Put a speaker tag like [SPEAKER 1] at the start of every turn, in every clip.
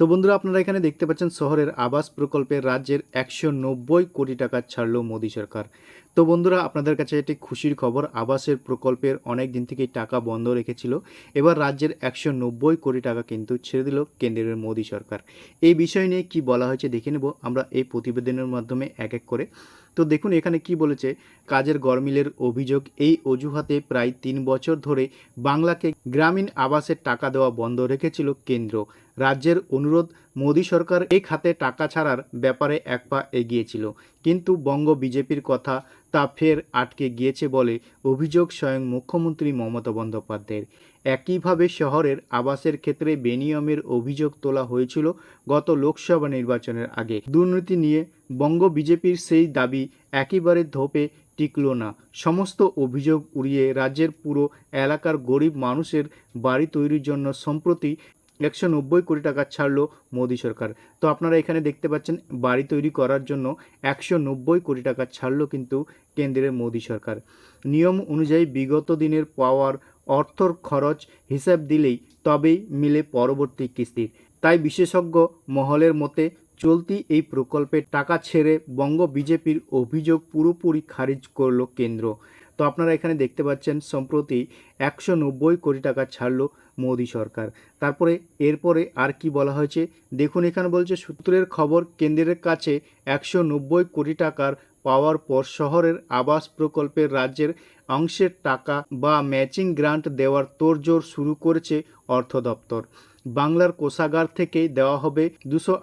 [SPEAKER 1] তো বন্ধুরা, আপনারা এখানে দেখতে পাচ্ছেন শহরের আবাস প্রকল্পে রাজ্যের একশো নব্বই কোটি টাকা ছাড়লো মোদী সরকার। তো বন্ধুরা, আপনাদের কাছে একটি খুশির খবর। আবাসের প্রকল্পের অনেক দিন থেকেই টাকা বন্ধ রেখেছিল। এবার রাজ্যের একশো নব্বই কোটি টাকা কিন্তু ছেড়ে দিল কেন্দ্রের মোদী সরকার। এই বিষয় নিয়ে কি বলা হয়েছে দেখে নেব। আমরা এই প্রতিবেদনের মাধ্যমে এক এক করে। তো দেখুন, এখানে কি বলেছে? কাজের গরমিলের অভিযোগ, এই অজুহাতে প্রায় তিন বছর ধরে বাংলাকে গ্রামীণ আবাসের টাকা দেওয়া বন্ধ রেখেছিল কেন্দ্র। রাজ্যের অনুরোধ, মোদী সরকার এই খাতে টাকা ছাড়ার ব্যাপারে এক পা এগিয়েছিল। কিন্তু বঙ্গ বিজেপির কথা তা ফের আটকে গিয়েছে বলে অভিযোগ স্বয়ং মুখ্যমন্ত্রী মমতা বন্দ্যোপাধ্যায়ের। একইভাবে শহরের আবাসের ক্ষেত্রে বেনিয়মের অভিযোগ তোলা হয়েছিল গত লোকসভা নির্বাচনের আগে। দুর্নীতি নিয়ে বঙ্গ বিজেপির সেই দাবি একেবারে ধোপে টিকল না। সমস্ত অভিযোগ উড়িয়ে রাজ্যের পুরো এলাকার গরিব মানুষের বাড়ি তৈরির জন্য সম্প্রতি একশো নব্বই কোটি টাকা ছাড়লো মোদী সরকার। তো আপনারা এখানে দেখতে পাচ্ছেন, বাড়ি তৈরি করার জন্য একশো নব্বই কোটি টাকা ছাড়লো কিন্তু কেন্দ্রের মোদী সরকার। নিয়ম অনুযায়ী বিগত দিনের পাওয়ার, অর্থর খরচ হিসাব দিলেই তবেই মিলে পরবর্তী কিস্তির। তাই বিশেষজ্ঞ মহলের মতে, চলতি এই প্রকল্পের টাকা ছেড়ে বঙ্গ বিজেপির অভিযোগ পুরোপুরি খারিজ করল কেন্দ্র। তো আপনারা এখানে দেখতে পাচ্ছেন, সম্প্রতি একশো নব্বই কোটি টাকা ছাড়লো মোদী সরকার। তারপরে, এরপরে আর কি বলা হয়েছে? দেখুন, এখানে বলছে, সূত্রের খবর, কেন্দ্রের কাছে একশো নব্বই কোটি টাকার পাওয়ার পর শহরের আবাস প্রকল্পের রাজ্যের অংশের টাকা বা ম্যাচিং গ্রান্ট দেওয়ার তোড়জোড় শুরু করেছে অর্থ দপ্তর। বাংলার কোষাগার থেকেই দেওয়া হবে দুশো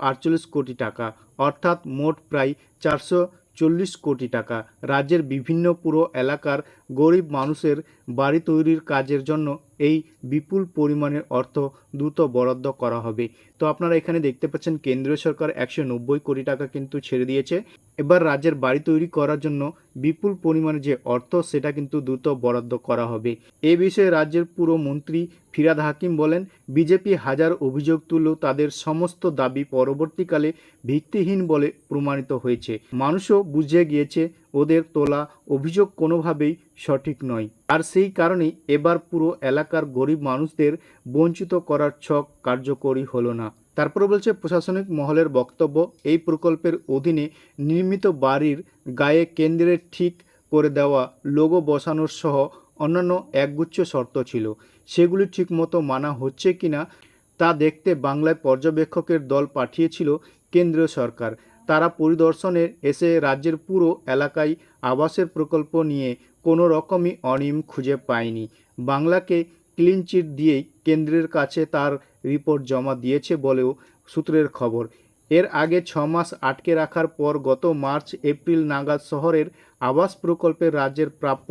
[SPEAKER 1] কোটি টাকা, অর্থাৎ মোট প্রায় চারশো চল্লিশ কোটি টাকা। রাজ্যের বিভিন্ন পুরো এলাকার গরিব মানুষের বাড়ি তৈরির কাজের জন্য এই বিপুল পরিমাণের অর্থ দ্রুত বরাদ্দ করা হবে। তো আপনারা এখানে দেখতে পাচ্ছেন, কেন্দ্রীয় সরকার একশো নব্বই কোটি টাকা কিন্তু ছেড়ে দিয়েছে। এবার রাজ্যের বাড়ি তৈরি করার জন্য বিপুল পরিমাণে যে অর্থ, সেটা কিন্তু দ্রুত বরাদ্দ করা হবে। এ বিষয়ে রাজ্যের পুরো মন্ত্রী ফিরাদ হাকিম বলেন, বিজেপি হাজার অভিযোগ তুলেও তাদের সমস্ত দাবি পরবর্তীকালে ভিত্তিহীন বলে প্রমাণিত হয়েছে। মানুষও বুঝে গিয়েছে ওদের তোলা অভিযোগ কোনোভাবেই সঠিক নয়। আর সেই কারণেই এবার পুরো এলাকার গরিব মানুষদের বঞ্চিত করার ছক কার্যকরী হলো না। তারপর বলছে, প্রশাসনিক মহলের বক্তব্য, এই প্রকল্পের অধীনে নির্মিত বাড়ির গায়ে কেন্দ্রের ঠিক করে দেওয়া লোগো বসানোর সহ অন্যান্য একগুচ্ছ শর্ত ছিল। সেগুলি ঠিকমতো মানা হচ্ছে কিনা তা দেখতে বাংলায় পর্যবেক্ষকের দল পাঠিয়েছিল কেন্দ্রীয় সরকার। তারা পরিদর্শনে এসে রাজ্যের পুরো এলাকায় আবাসের প্রকল্প নিয়ে কোনো রকমই অনিয়ম খুঁজে পায়নি। বাংলাকে ক্লিন চিট দিয়েই কেন্দ্রের কাছে তার রিপোর্ট জমা দিয়েছে বলেও সূত্রের খবর। এর আগে ছ মাস আটকে রাখার পর গত মার্চ, এপ্রিল নাগাদ শহরের আবাস প্রকল্পের রাজ্যের প্রাপ্য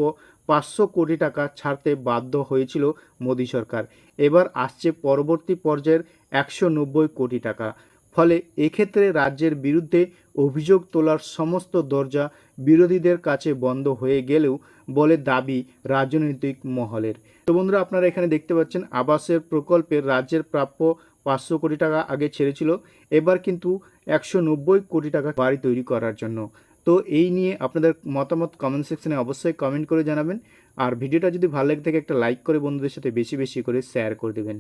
[SPEAKER 1] পাঁচশো কোটি টাকা ছাড়তে বাধ্য হয়েছিল মোদী সরকার। এবার আসছে পরবর্তী পর্যায়ের একশো নব্বই কোটি টাকা। ফলে এক্ষেত্রে রাজ্যের বিরুদ্ধে অভিযোগ তোলার সমস্ত দরজা বিরোধীদের কাছে বন্ধ হয়ে গেলেও বলে দাবি রাজনৈতিক মহলের। তো বন্ধুরা, আপনারা এখানে দেখতে পাচ্ছেন আবাসের প্রকল্পের রাজ্যের প্রাপ্য পাঁচশো কোটি টাকা আগে ছেড়েছিল, এবার কিন্তু একশো নব্বই কোটি টাকা বাড়ি তৈরি করার জন্য। তো এই নিয়ে আপনাদের মতামত কমেন্ট সেকশনে অবশ্যই কমেন্ট করে জানাবেন। আর ভিডিওটা যদি ভালো লাগে থাকে, একটা লাইক করে বন্ধুদের সাথে বেশি বেশি করে শেয়ার করে দেবেন।